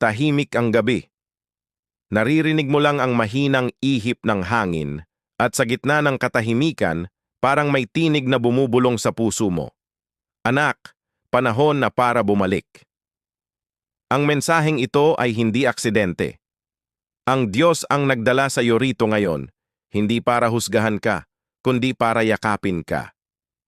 Tahimik ang gabi. Naririnig mo lang ang mahinang ihip ng hangin at sa gitna ng katahimikan, parang may tinig na bumubulong sa puso mo. Anak, panahon na para bumalik. Ang mensaheng ito ay hindi aksidente. Ang Diyos ang nagdala sa iyo rito ngayon, hindi para husgahan ka, kundi para yakapin ka.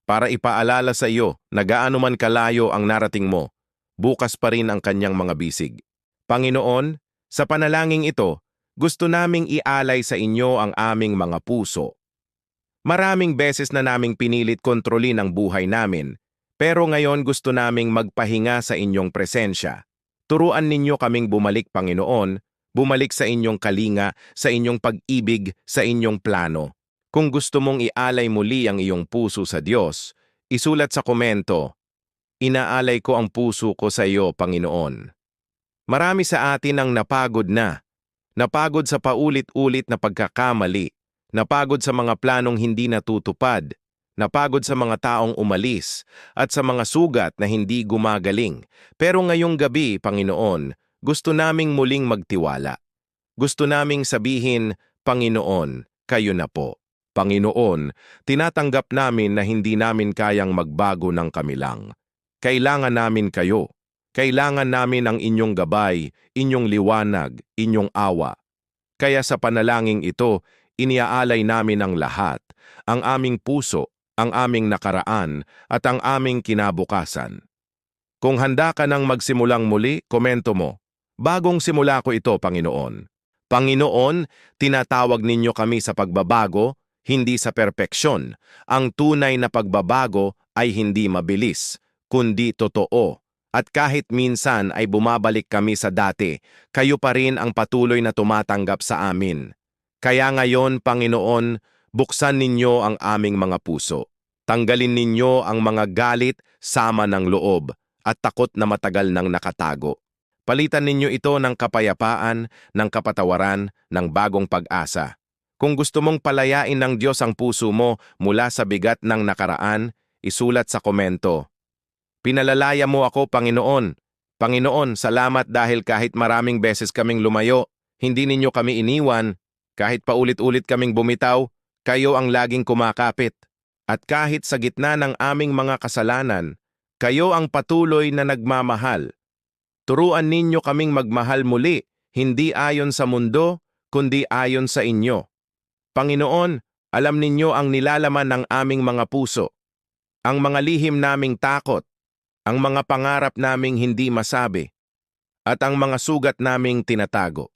Para ipaalala sa iyo na gaano man kalayo ang narating mo, bukas pa rin ang kanyang mga bisig. Panginoon, sa panalangin ito, gusto naming ialay sa inyo ang aming mga puso. Maraming beses na naming pinilit kontrolin ang buhay namin, pero ngayon gusto naming magpahinga sa inyong presensya. Turuan ninyo kaming bumalik, Panginoon, bumalik sa inyong kalinga, sa inyong pag-ibig, sa inyong plano. Kung gusto mong ialay muli ang iyong puso sa Diyos, isulat sa komento, Inaalay ko ang puso ko sa iyo, Panginoon. Marami sa atin ang napagod na. Napagod sa paulit-ulit na pagkakamali. Napagod sa mga planong hindi natutupad. Napagod sa mga taong umalis at sa mga sugat na hindi gumagaling. Pero ngayong gabi, Panginoon, gusto naming muling magtiwala. Gusto naming sabihin, Panginoon, kayo na po. Panginoon, tinatanggap namin na hindi namin kayang magbago ng kami lang. Kailangan namin kayo. Kailangan namin ang inyong gabay, inyong liwanag, inyong awa. Kaya sa panalangin ito, iniaalay namin ang lahat, ang aming puso, ang aming nakaraan, at ang aming kinabukasan. Kung handa ka nang magsimulang muli, komento mo. Bagong simula ko ito, Panginoon. Panginoon, tinatawag ninyo kami sa pagbabago, hindi sa perpeksyon. Ang tunay na pagbabago ay hindi mabilis, kundi totoo. At kahit minsan ay bumabalik kami sa dati, kayo pa rin ang patuloy na tumatanggap sa amin. Kaya ngayon, Panginoon, buksan ninyo ang aming mga puso. Tanggalin ninyo ang mga galit, sama ng loob, at takot na matagal nang nakatago. Palitan ninyo ito ng kapayapaan, ng kapatawaran, ng bagong pag-asa. Kung gusto mong palayain ng Diyos ang puso mo mula sa bigat ng nakaraan, isulat sa komento. Pinalalaya mo ako, Panginoon. Panginoon, salamat dahil kahit maraming beses kaming lumayo, hindi ninyo kami iniwan. Kahit paulit-ulit kaming bumitaw, kayo ang laging kumakapit. At kahit sa gitna ng aming mga kasalanan, kayo ang patuloy na nagmamahal. Turuan ninyo kaming magmahal muli, hindi ayon sa mundo, kundi ayon sa inyo. Panginoon, alam ninyo ang nilalaman ng aming mga puso, ang mga lihim naming takot, ang mga pangarap naming hindi masabi, at ang mga sugat naming tinatago.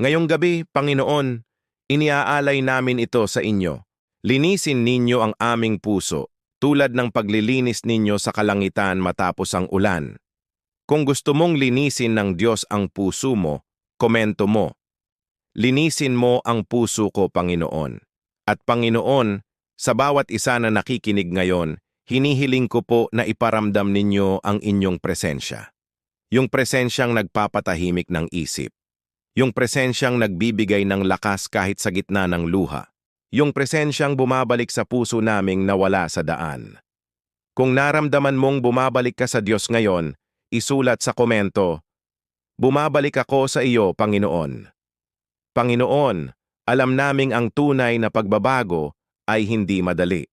Ngayong gabi, Panginoon, iniaalay namin ito sa inyo. Linisin ninyo ang aming puso, tulad ng paglilinis ninyo sa kalangitan matapos ang ulan. Kung gusto mong linisin ng Diyos ang puso mo, komento mo. Linisin mo ang puso ko, Panginoon. At Panginoon, sa bawat isa na nakikinig ngayon, hinihiling ko po na iparamdam ninyo ang inyong presensya. Yung presensyang nagpapatahimik ng isip. Yung presensyang nagbibigay ng lakas kahit sa gitna ng luha. Yung presensyang bumabalik sa puso naming nawala sa daan. Kung naramdaman mong bumabalik ka sa Diyos ngayon, isulat sa komento, Bumabalik ako sa iyo, Panginoon. Panginoon, alam naming ang tunay na pagbabago ay hindi madali.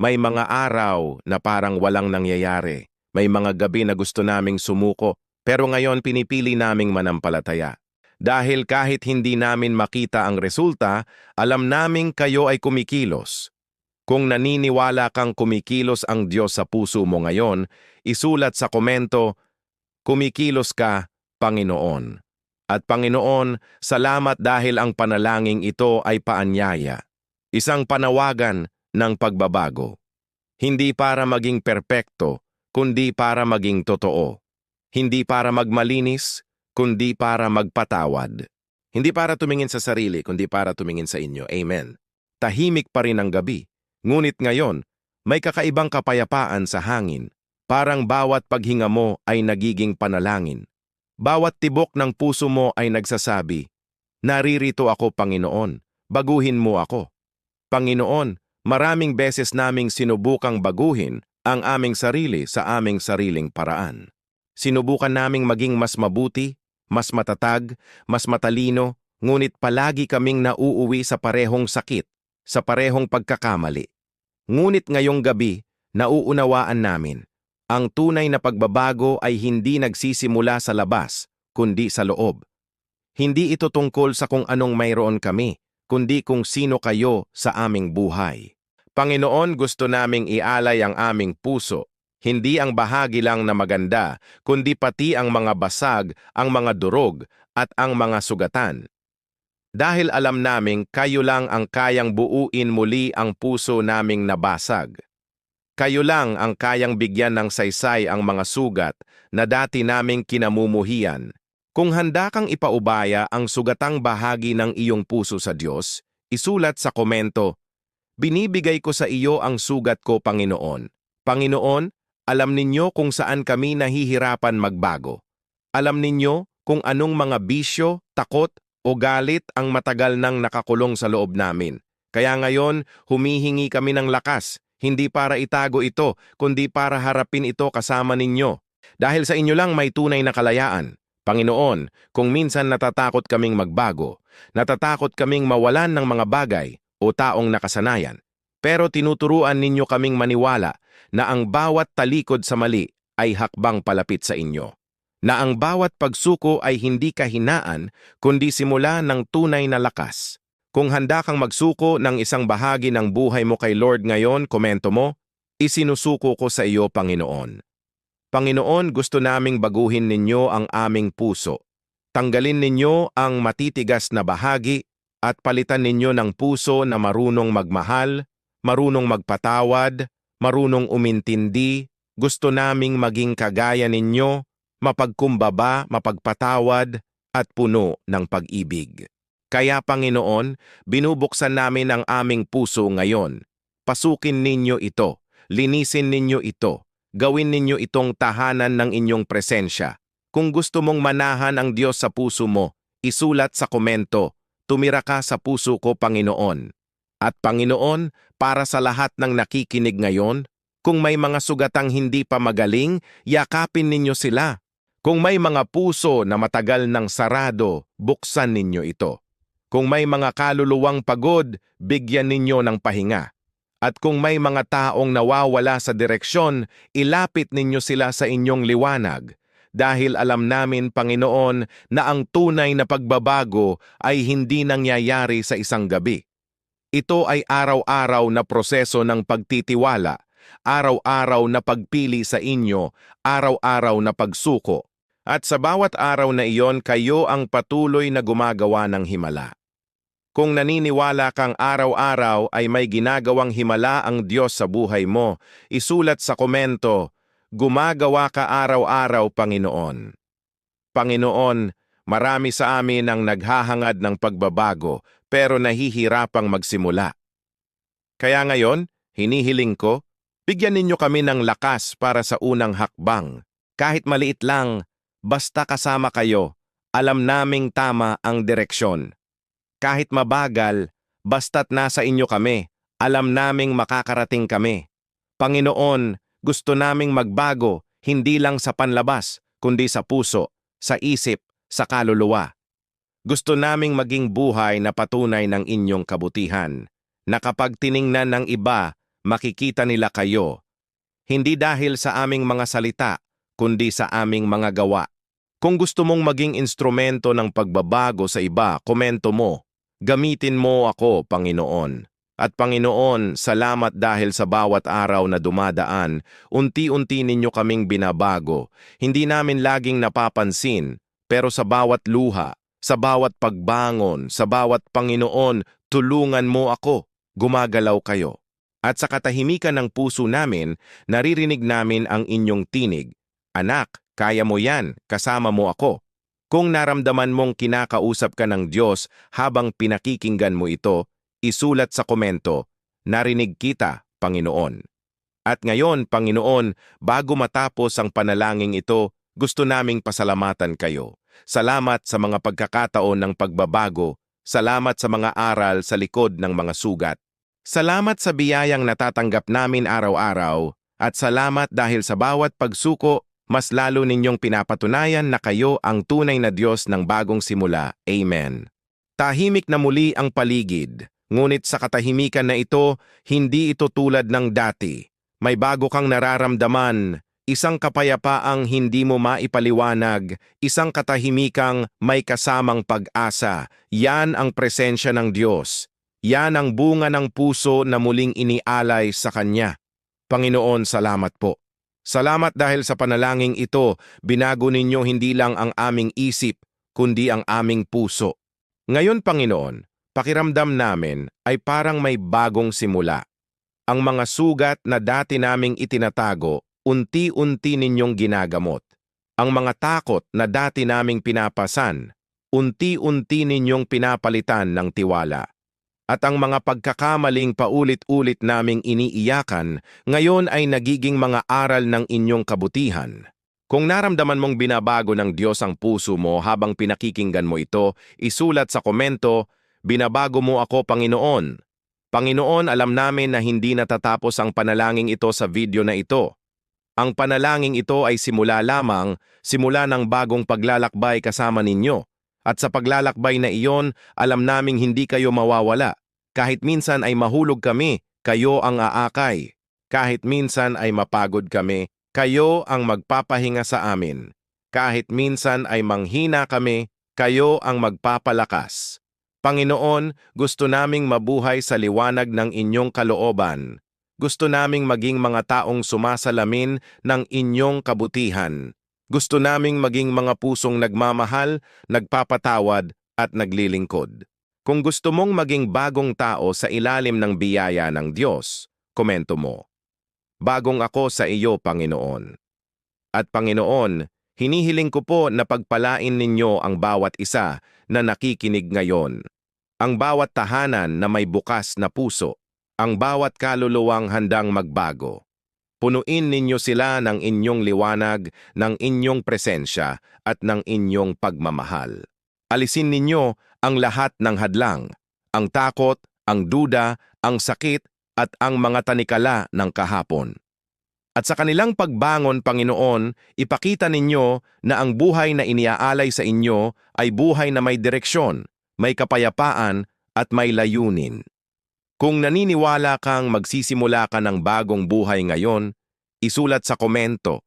May mga araw na parang walang nangyayari. May mga gabi na gusto naming sumuko, pero ngayon pinipili naming manampalataya. Dahil kahit hindi namin makita ang resulta, alam naming kayo ay kumikilos. Kung naniniwala kang kumikilos ang Diyos sa puso mo ngayon, isulat sa komento, Kumikilos ka, Panginoon. At Panginoon, salamat dahil ang panalangin ito ay paanyaya. Isang panawagan ng pagbabago. Hindi para maging perpekto, kundi para maging totoo. Hindi para magmalinis, kundi para magpatawad. Hindi para tumingin sa sarili, kundi para tumingin sa inyo. Amen. Tahimik pa rin ang gabi. Ngunit ngayon, may kakaibang kapayapaan sa hangin. Parang bawat paghinga mo ay nagiging panalangin. Bawat tibok ng puso mo ay nagsasabi, Naririto ako, Panginoon. Baguhin mo ako. Panginoon, maraming beses naming sinubukang baguhin ang aming sarili sa aming sariling paraan. Sinubukan naming maging mas mabuti, mas matatag, mas matalino, ngunit palagi kaming nauuwi sa parehong sakit, sa parehong pagkakamali. Ngunit ngayong gabi, nauunawaan namin, ang tunay na pagbabago ay hindi nagsisimula sa labas, kundi sa loob. Hindi ito tungkol sa kung anong mayroon kami, kundi kung sino kayo sa aming buhay. Panginoon, gusto naming ialay ang aming puso, hindi ang bahagi lang na maganda, kundi pati ang mga basag, ang mga durog, at ang mga sugatan. Dahil alam naming kayo lang ang kayang buuin muli ang puso naming nabasag. Kayo lang ang kayang bigyan ng saysay ang mga sugat na dati naming kinamumuhian. Kung handa kang ipaubaya ang sugatang bahagi ng iyong puso sa Diyos, isulat sa komento, Binibigay ko sa iyo ang sugat ko, Panginoon. Panginoon, alam ninyo kung saan kami nahihirapan magbago. Alam ninyo kung anong mga bisyo, takot o galit ang matagal nang nakakulong sa loob namin. Kaya ngayon, humihingi kami ng lakas, hindi para itago ito, kundi para harapin ito kasama ninyo. Dahil sa inyo lang may tunay na kalayaan. Panginoon, kung minsan natatakot kaming magbago, natatakot kaming mawalan ng mga bagay o taong nakasanayan, pero tinuturuan ninyo kaming maniwala na ang bawat talikod sa mali ay hakbang palapit sa inyo. Na ang bawat pagsuko ay hindi kahinaan, kundi simula ng tunay na lakas. Kung handa kang magsuko ng isang bahagi ng buhay mo kay Lord ngayon, komento mo, isinusuko ko sa iyo, Panginoon. Panginoon, gusto naming baguhin ninyo ang aming puso. Tanggalin ninyo ang matitigas na bahagi at palitan ninyo ng puso na marunong magmahal, marunong magpatawad, marunong umintindi, gusto naming maging kagaya ninyo, mapagkumbaba, mapagpatawad, at puno ng pag-ibig. Kaya Panginoon, binubuksan namin ang aming puso ngayon. Pasukin ninyo ito, linisin ninyo ito, gawin ninyo itong tahanan ng inyong presensya. Kung gusto mong manahan ang Diyos sa puso mo, isulat sa komento, tumira ka sa puso ko, Panginoon. At Panginoon, para sa lahat ng nakikinig ngayon, kung may mga sugatang hindi pa magaling, yakapin ninyo sila. Kung may mga puso na matagal ng sarado, buksan ninyo ito. Kung may mga kaluluwang pagod, bigyan ninyo ng pahinga. At kung may mga taong nawawala sa direksyon, ilapit ninyo sila sa inyong liwanag. Dahil alam namin, Panginoon, na ang tunay na pagbabago ay hindi nangyayari sa isang gabi. Ito ay araw-araw na proseso ng pagtitiwala, araw-araw na pagpili sa inyo, araw-araw na pagsuko. At sa bawat araw na iyon, kayo ang patuloy na gumagawa ng himala. Kung naniniwala kang araw-araw ay may ginagawang himala ang Diyos sa buhay mo, isulat sa komento, Gumagawa ka araw-araw, Panginoon. Panginoon, marami sa amin ang naghahangad ng pagbabago pero nahihirapang magsimula. Kaya ngayon, hinihiling ko, bigyan ninyo kami ng lakas para sa unang hakbang. Kahit maliit lang, basta kasama kayo, alam naming tama ang direksyon. Kahit mabagal, basta't nasa inyo kami, alam naming makakarating kami. Panginoon, gusto naming magbago, hindi lang sa panlabas, kundi sa puso, sa isip, sa kaluluwa. Gusto naming maging buhay na patunay ng inyong kabutihan, na kapag tiningnan ng iba, makikita nila kayo. Hindi dahil sa aming mga salita, kundi sa aming mga gawa. Kung gusto mong maging instrumento ng pagbabago sa iba, komento mo. Gamitin mo ako, Panginoon. At Panginoon, salamat dahil sa bawat araw na dumadaan, unti-unti ninyo kaming binabago. Hindi namin laging napapansin, pero sa bawat luha, sa bawat pagbangon, sa bawat Panginoon, tulungan mo ako. Gumagalaw kayo. At sa katahimikan ng puso namin, naririnig namin ang inyong tinig. Anak, kaya mo yan, kasama mo ako. Kung naramdaman mong kinakausap ka ng Diyos habang pinakikinggan mo ito, isulat sa komento, narinig kita, Panginoon. At ngayon, Panginoon, bago matapos ang panalangin ito, gusto naming pasalamatan kayo. Salamat sa mga pagkakataon ng pagbabago, salamat sa mga aral sa likod ng mga sugat. Salamat sa biyayang natatanggap namin araw-araw, at salamat dahil sa bawat pagsuko, mas lalo ninyong pinapatunayan na kayo ang tunay na Diyos ng bagong simula. Amen. Tahimik na muli ang paligid, ngunit sa katahimikan na ito, hindi ito tulad ng dati. May bago kang nararamdaman, isang kapayapaang hindi mo maipaliwanag, isang katahimikang may kasamang pag-asa. Yan ang presensya ng Diyos. Yan ang bunga ng puso na muling inialay sa Kanya. Panginoon, salamat po. Salamat dahil sa panalangin ito, binago ninyo hindi lang ang aming isip, kundi ang aming puso. Ngayon, Panginoon, pakiramdam namin ay parang may bagong simula. Ang mga sugat na dati naming itinatago, unti-unti ninyong ginagamot. Ang mga takot na dati naming pinapasan, unti-unti ninyong pinapalitan ng tiwala. At ang mga pagkakamaling paulit-ulit naming iniiyakan, ngayon ay nagiging mga aral ng inyong kabutihan. Kung naramdaman mong binabago ng Diyos ang puso mo habang pinakikinggan mo ito, isulat sa komento, Binabago mo ako, Panginoon. Panginoon, alam namin na hindi natatapos ang panalangin ito sa video na ito. Ang panalangin ito ay simula lamang, simula ng bagong paglalakbay kasama ninyo. At sa paglalakbay na iyon, alam naming hindi kayo mawawala. Kahit minsan ay mahulog kami, kayo ang aakay. Kahit minsan ay mapagod kami, kayo ang magpapahinga sa amin. Kahit minsan ay manghina kami, kayo ang magpapalakas. Panginoon, gusto naming mabuhay sa liwanag ng inyong kalooban. Gusto naming maging mga taong sumasalamin ng inyong kabutihan. Gusto naming maging mga pusong nagmamahal, nagpapatawad at naglilingkod. Kung gusto mong maging bagong tao sa ilalim ng biyaya ng Diyos, komento mo. Bagong ako sa iyo, Panginoon. At Panginoon, hinihiling ko po na pagpalain ninyo ang bawat isa na nakikinig ngayon. Ang bawat tahanan na may bukas na puso, ang bawat kaluluwang handang magbago. Punuin ninyo sila ng inyong liwanag, ng inyong presensya at ng inyong pagmamahal. Alisin ninyo ang lahat ng hadlang, ang takot, ang duda, ang sakit at ang mga tanikala ng kahapon. At sa kanilang pagbangon, Panginoon, ipakita ninyo na ang buhay na iniaalay sa inyo ay buhay na may direksyon, may kapayapaan at may layunin. Kung naniniwala kang magsisimula ka ng bagong buhay ngayon, isulat sa komento,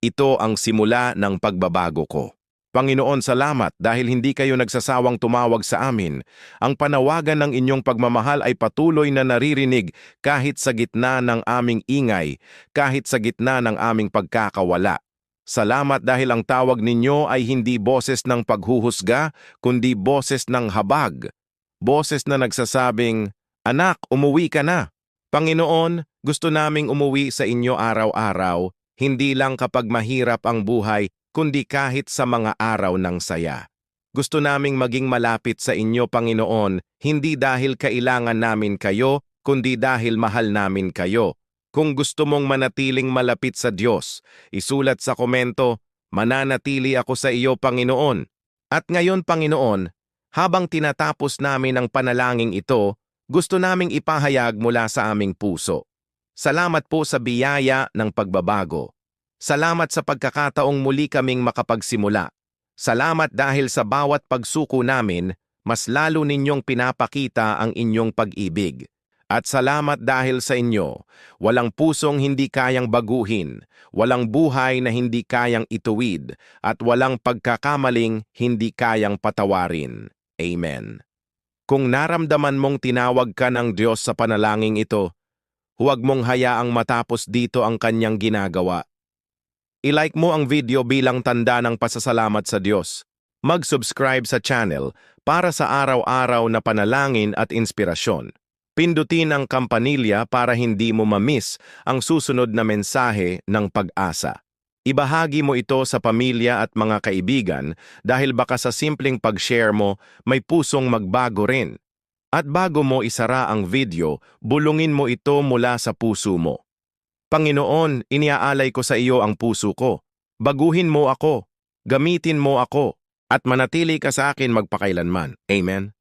ito ang simula ng pagbabago ko. Panginoon, salamat dahil hindi kayo nagsasawang tumawag sa amin. Ang panawagan ng inyong pagmamahal ay patuloy na naririnig kahit sa gitna ng aming ingay, kahit sa gitna ng aming pagkakawala. Salamat dahil ang tawag ninyo ay hindi boses ng paghuhusga, kundi boses ng habag. Boses na nagsasabing, Anak, umuwi ka na. Panginoon, gusto naming umuwi sa inyo araw-araw, hindi lang kapag mahirap ang buhay, kundi kahit sa mga araw ng saya. Gusto naming maging malapit sa inyo, Panginoon, hindi dahil kailangan namin kayo, kundi dahil mahal namin kayo. Kung gusto mong manatiling malapit sa Diyos, isulat sa komento, mananatili ako sa iyo, Panginoon. At ngayon, Panginoon, habang tinatapos namin ang panalangin ito, gusto naming ipahayag mula sa aming puso. Salamat po sa biyaya ng pagbabago. Salamat sa pagkakataong muli kaming makapagsimula. Salamat dahil sa bawat pagsuko namin, mas lalo ninyong pinapakita ang inyong pag-ibig. At salamat dahil sa inyo, walang pusong hindi kayang baguhin, walang buhay na hindi kayang ituwid, at walang pagkakamaling hindi kayang patawarin. Amen. Kung naramdaman mong tinawag ka ng Diyos sa panalangin ito, huwag mong hayaang matapos dito ang kanyang ginagawa. I-like mo ang video bilang tanda ng pasasalamat sa Diyos. Mag-subscribe sa channel para sa araw-araw na panalangin at inspirasyon. Pindutin ang kampanilya para hindi mo mamiss ang susunod na mensahe ng pag-asa. Ibahagi mo ito sa pamilya at mga kaibigan dahil baka sa simpleng pag-share mo, may pusong magbago rin. At bago mo isara ang video, bulungin mo ito mula sa puso mo. Panginoon, iniaalay ko sa iyo ang puso ko. Baguhin mo ako, gamitin mo ako, at manatili ka sa akin magpakailanman. Amen.